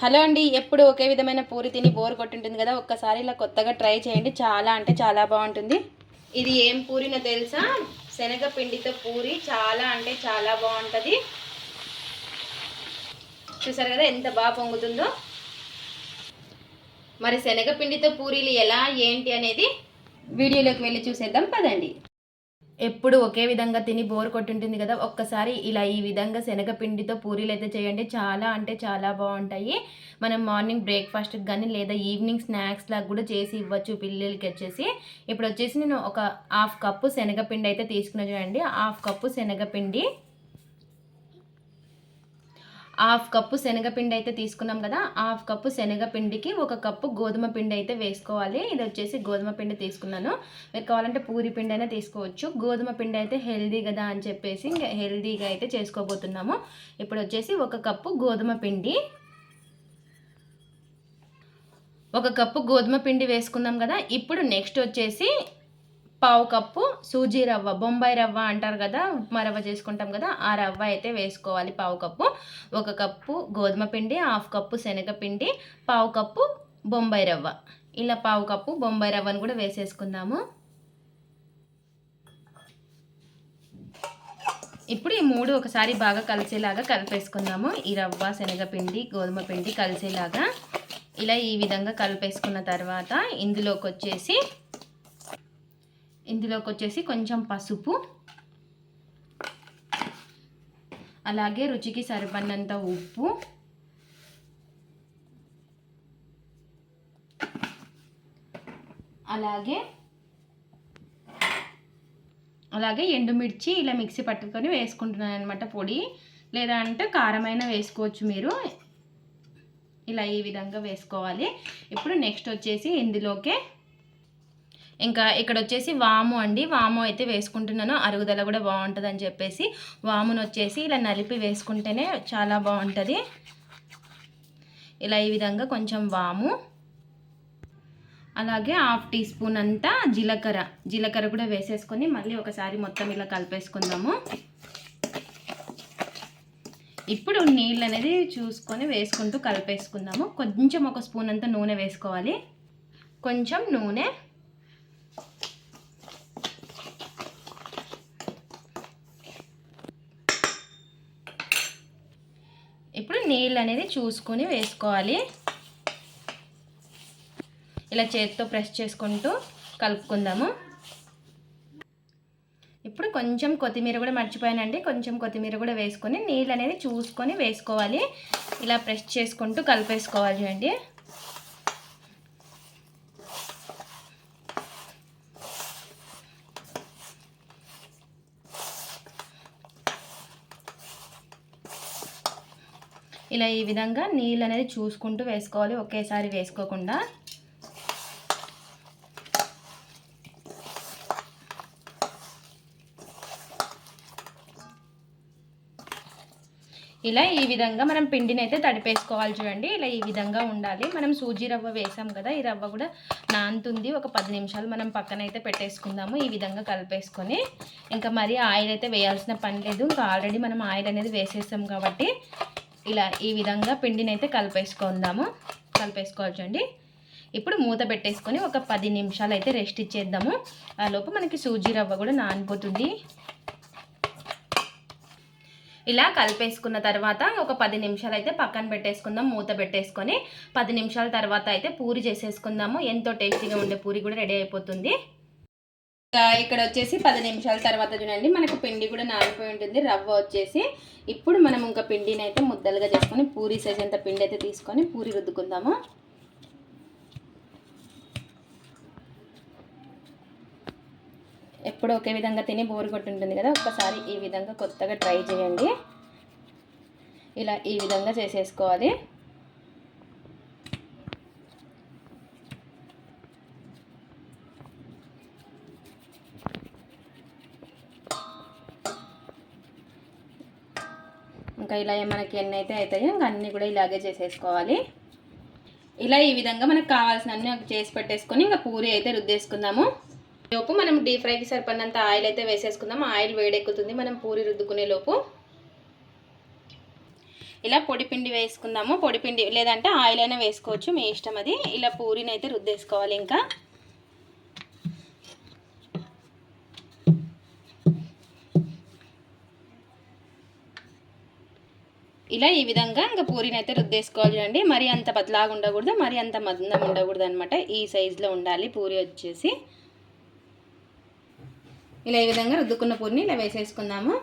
Hello అండి ఎప్పుడు ఒకే విధమైన పూరి తిని బోర్ కొట్టుంటుంది కదా ఒక్కసారి ఇలా కొత్తగా ట్రై చేయండి. చాలా అంటే చాలా బాగుంటుంది. ఇది ఏం పూరినో తెలుసా? శనగ పిండితో పూరి చాలా అంటే చాలా బాగుంటుంది. చూసారు కదా ఎంత బాగా పొంగుతుందో? మరి శనగపిండితో పూరీలు ఎలా ఏంటి అనేది వీడియోలోకి వెళ్ళి చూసేద్దాం పదండి. ఎప్పుడు ఒకే విధంగా తిని బోర్ కొట్టుంటుంది కదా ఒక్కసారి ఇలా ఈ విధంగా శనగపిండితో పూరీలు అయితే చేయండి. చాలా అంటే చాలా బాగుంటాయి. మనం మార్నింగ్ బ్రేక్ఫాస్ట్కి కానీ లేదా ఈవినింగ్ స్నాక్స్ లాగా కూడా చేసి ఇవ్వచ్చు పిల్లలకి వచ్చేసి. ఇప్పుడు వచ్చేసి నేను ఒక హాఫ్ కప్పు శనగపిండి అయితే తీసుకున్నా చూడండి. హాఫ్ కప్పు శనగపిండి హాఫ్ కప్పు శనగపిండి అయితే తీసుకున్నాం కదా హాఫ్ కప్పు శనగపిండికి ఒక కప్పు గోధుమ పిండి అయితే వేసుకోవాలి. ఇది వచ్చేసి గోధుమ పిండి తీసుకున్నాను. మీరు కావాలంటే పూరి పిండి అయినా తీసుకోవచ్చు. గోధుమ పిండి అయితే హెల్దీ కదా అని చెప్పేసి ఇంకా హెల్దీగా అయితే చేసుకోబోతున్నాము. ఇప్పుడు వచ్చేసి ఒక కప్పు గోధుమ పిండి. ఒక కప్పు గోధుమ పిండి వేసుకున్నాం కదా ఇప్పుడు నెక్స్ట్ వచ్చేసి పావు కప్పు సూజీ రవ్వ బొంబాయి రవ్వ అంటారు కదా ఉప్మా రవ్వ చేసుకుంటాం కదా ఆ రవ్వ అయితే వేసుకోవాలి పావు కప్పు. ఒక కప్పు గోధుమ పిండి హాఫ్ కప్పు శనగపిండి పావు కప్పు బొంబాయి రవ్వ. ఇలా పావు కప్పు బొంబాయి రవ్వను కూడా వేసేసుకుందాము. ఇప్పుడు ఈ మూడు ఒకసారి బాగా కలిసేలాగా కలిపేసుకుందాము. ఈ రవ్వ శనగపిండి గోధుమ పిండి కలిసేలాగా. ఇలా ఈ విధంగా కలిపేసుకున్న తర్వాత ఇందులోకి వచ్చేసి ఇందులోకి వచ్చేసి కొంచెం పసుపు. అలాగే రుచికి సరిపడినంత ఉప్పు. అలాగే అలాగే ఎండుమిర్చి ఇలా మిక్సీ పట్టుకొని వేసుకుంటున్నాను అనమాట పొడి. లేదా అంటే కారమైన వేసుకోవచ్చు మీరు. ఇలా ఈ విధంగా వేసుకోవాలి. ఇప్పుడు నెక్స్ట్ వచ్చేసి ఇందులోకే ఇంకా ఇక్కడ వచ్చేసి వాము అండి. వాము అయితే వేసుకుంటున్నాను. అరుగుదల కూడా బాగుంటుంది అని చెప్పేసి వామును వచ్చేసి ఇలా నలిపి వేసుకుంటేనే చాలా బాగుంటుంది. ఇలా ఈ విధంగా కొంచెం వాము. అలాగే హాఫ్ టీ స్పూన్ అంతా జీలకర్ర. జీలకర్ర కూడా వేసేసుకొని మళ్ళీ ఒకసారి మొత్తం ఇలా కలిపేసుకుందాము. ఇప్పుడు నీళ్ళు అనేది చూసుకొని వేసుకుంటూ కలిపేసుకుందాము. కొంచెం ఒక స్పూన్ అంతా నూనె వేసుకోవాలి. కొంచెం నూనె ఇప్పుడు నీళ్ళు అనేది చూసుకొని వేసుకోవాలి. ఇలా చేతితో ప్రెస్ చేసుకుంటూ కలుపుకుందాము. ఇప్పుడు కొంచెం కొత్తిమీర కూడా మర్చిపోయానండి. కొంచెం కొత్తిమీర కూడా వేసుకొని నీళ్ళు అనేది చూసుకొని వేసుకోవాలి. ఇలా ప్రెస్ చేసుకుంటూ కలిపేసుకోవాలి చూడండి. ఇలా ఈ విధంగా నీళ్ళు అనేది చూసుకుంటూ వేసుకోవాలి ఒకేసారి వేసుకోకుండా. ఇలా ఈ విధంగా మనం పిండిని అయితే తడిపేసుకోవాలి చూడండి. ఇలా ఈ విధంగా ఉండాలి. మనం సూజీ రవ్వ వేసాం కదా ఈ రవ్వ కూడా నానుతుంది. ఒక పది నిమిషాలు మనం పక్కన అయితే పెట్టేసుకుందాము ఈ విధంగా కలిపేసుకొని. ఇంకా మరి ఆయిల్ అయితే వేయాల్సిన పని లేదు. ఇంకా ఆల్రెడీ మనం ఆయిల్ అనేది వేసేసాం కాబట్టి ఇలా ఈ విధంగా పిండిని అయితే కలిపేసుకుందాము. కలిపేసుకోవచ్చండి. ఇప్పుడు మూత పెట్టేసుకొని ఒక పది నిమిషాలు అయితే రెస్ట్ ఇచ్చేద్దాము. ఆ లోపు మనకి సూజీ రవ్వ కూడా నానిపోతుంది. ఇలా కలిపేసుకున్న తర్వాత ఒక పది నిమిషాలు అయితే పక్కన పెట్టేసుకుందాం మూత పెట్టేసుకొని. పది నిమిషాల తర్వాత అయితే పూరి చేసేసుకుందాము. ఎంతో టేస్టీగా ఉండే పూరి కూడా రెడీ అయిపోతుంది. ఇక్కడ వచ్చేసి పది నిమిషాల తర్వాత చూడండి మనకు పిండి కూడా నానిపోయి ఉంటుంది. రవ్వ వచ్చేసి ఇప్పుడు మనం ఇంకా పిండిని అయితే ముద్దలుగా చేసుకొని పూరి సైజ్ అంత పిండి అయితే తీసుకొని పూరి రుద్దుకుందాము? ఎప్పుడు ఒకే విధంగా తిని బోరు కొట్టుంటుంది కదా ఒక్కసారి ఈ విధంగా కొత్తగా ట్రై చేయండి. ఇలా ఈ విధంగా చేసేసుకోవాలి. ఇంకా ఇలా మనకి ఎన్ని అయితే అవుతాయో ఇంకా అన్నీ కూడా ఇలాగే చేసేసుకోవాలి. ఇలా ఈ విధంగా మనకు కావాల్సిన అన్నీ చేసి పెట్టేసుకొని ఇంకా పూరి అయితే రుద్దేసుకుందాము. లోపు మనం డీప్ ఫ్రైకి సరిపడినంత ఆయిల్ అయితే వేసేసుకుందాం. ఆయిల్ వేడెక్కుతుంది. మనం పూరి రుద్దుకునే లోపు ఇలా పొడిపిండి వేసుకుందాము. పొడిపిండి లేదంటే ఆయిల్ అయినా వేసుకోవచ్చు. మీ ఇష్టం అది. ఇలా పూరిని అయితే రుద్దేసుకోవాలి ఇంకా. ఇలా ఈ విధంగా ఇంకా పూరిని అయితే రుద్దేసుకోవాలి చూడండి. మరి అంత పతలాగా ఉండకూడదు మరి అంత మందం ఉండకూడదు అనమాట ఈ సైజులో ఉండాలి పూరి వచ్చేసి. ఇలా ఈ విధంగా రుద్దుకున్న పూరిని ఇలా వేసేసుకుందాము.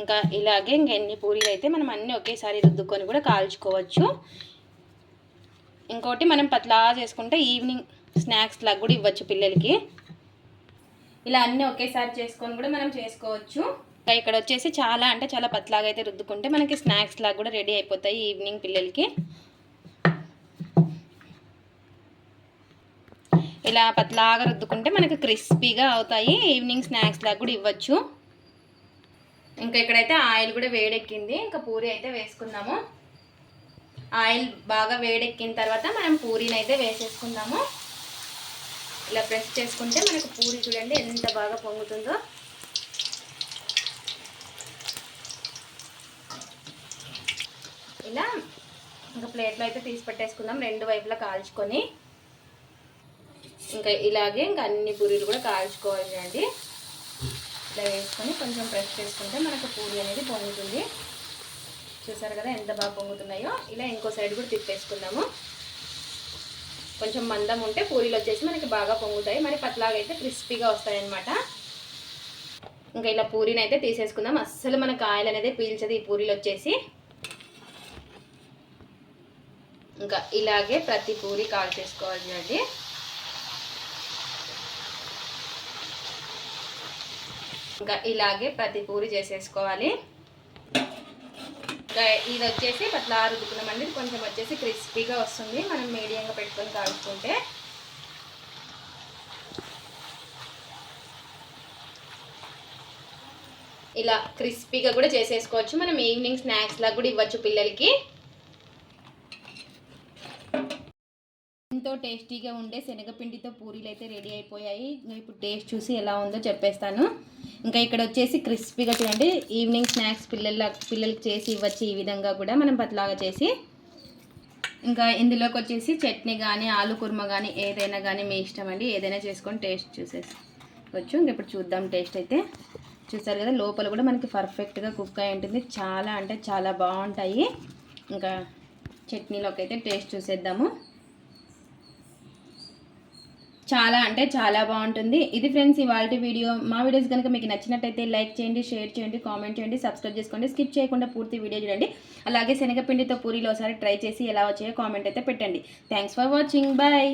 ఇంకా ఇలాగే ఇంకా ఎన్ని పూరీలు అయితే మనం అన్నీ ఒకేసారి రుద్దుకొని కూడా కాల్చుకోవచ్చు. ఇంకోటి మనం పతలా చేసుకుంటే ఈవినింగ్ స్నాక్స్ లాగా కూడా ఇవ్వచ్చు పిల్లలకి. ఇలా అన్నీ ఒకేసారి చేసుకొని కూడా మనం చేసుకోవచ్చు. ఇంకా ఇక్కడ వచ్చేసి చాలా అంటే చాలా పత్లాగా అయితే రుద్దుకుంటే మనకి స్నాక్స్ లాగా కూడా రెడీ అయిపోతాయి ఈవినింగ్ పిల్లలకి. ఇలా పత్లాగా రుద్దుకుంటే మనకి క్రిస్పీగా అవుతాయి. ఈవినింగ్ స్నాక్స్ లాగా కూడా ఇవ్వచ్చు. ఇంకా ఇక్కడైతే ఆయిల్ కూడా వేడెక్కింది. ఇంకా పూరి అయితే వేసుకుందాము. ఆయిల్ బాగా వేడెక్కిన తర్వాత మనం పూరీని అయితే వేసేసుకుందాము. ఇలా ప్రెస్ చేసుకుంటే మనకు పూరి చూడండి ఎంత బాగా పొంగుతుందో. ఇలా ఇంకా ప్లేట్లో అయితే తీసి పెట్టేసుకుందాం రెండు వైపులా కాల్చుకొని. ఇంకా ఇలాగే ఇంకా అన్ని పూరీలు కూడా కాల్చుకోవాలి అండి ఇలా వేసుకొని కొంచెం ప్రెస్ చేసుకుంటే మనకు పూరి అనేది పొంగుతుంది. చూసారు కదా ఎంత బాగా పొంగుతున్నాయో? ఇలా ఇంకో సైడ్ కూడా తిప్పేసుకుందాము. కొంచెం మందం ఉంటే పూరీలు వచ్చేసి మనకి బాగా పొంగుతాయి. మరి పట్లాగా అయితే క్రిస్పీగా వస్తాయన్నమాట ఇంకా ఇలా పూరీని అయితే తీసేసుకుందాం. అస్సలు మనకు ఆయిల్ అనేది పీల్చదు ఈ పూరీలు వచ్చేసి. ఇంకా ఇలాగే ప్రతి పూరి కాల్ చేసుకోవాలి చూడండి ఇంకా ఇలాగే ప్రతి పూరి చేసేసుకోవాలి. ఇది వచ్చేసి పట్లా రుద్దుకున్నామండి ఇది కొంచెం వచ్చేసి క్రిస్పీగా వస్తుంది. మనం మీడియంగా పెట్టుకొని కాల్చుకుంటే. ఇలా క్రిస్పీగా కూడా చేసేసుకోవచ్చు. మనం ఈవినింగ్ స్నాక్స్ లాగా కూడా ఇవ్వచ్చు పిల్లలకి. ఎంతో టేస్టీగా ఉండే శనగపిండితో పూరీలు అయితే రెడీ అయిపోయాయి. ఇప్పుడు టేస్ట్ చూసి ఎలా ఉందో చెప్పేస్తాను. ఇంకా ఇక్కడ వచ్చేసి క్రిస్పీగా చూడండి. ఈవినింగ్ స్నాక్స్ పిల్లల పిల్లలకి చేసి ఇవ్వచ్చు ఈ విధంగా కూడా మనం పతలాగా చేసి. ఇంకా ఇందులోకి వచ్చేసి చట్నీ కానీ ఆలు కుర్మ కానీ ఏదైనా కానీ మీ ఇష్టం అండి. ఏదైనా చేసుకొని టేస్ట్ చూసేసుకోవచ్చు. ఇంక ఇప్పుడు చూద్దాం టేస్ట్ అయితే. చూసారు కదా లోపల కూడా మనకి పర్ఫెక్ట్గా కుక్ అయి ఉంటుంది. చాలా అంటే చాలా బాగుంటాయి. ఇంకా చట్నీలోకి అయితే టేస్ట్ చూసేద్దాము. చాలా అంటే చాలా బాగుంటుంది. ఇది ఫ్రెండ్స్ ఇవాళ వీడియో. మా వీడియోస్ కనుక మీకు నచ్చినట్టయితే లైక్ చేయండి షేర్ చేయండి కామెంట్ చేయండి సబ్స్క్రైబ్ చేసుకోండి స్కిప్ చేయకుండా పూర్తి వీడియో చూడండి. అలాగే శనగపిండితో పూరీలో ఒకసారి ట్రై చేసి ఎలా వచ్చాయో కామెంట్ అయితే పెట్టండి. Thanks for watching. బాయ్.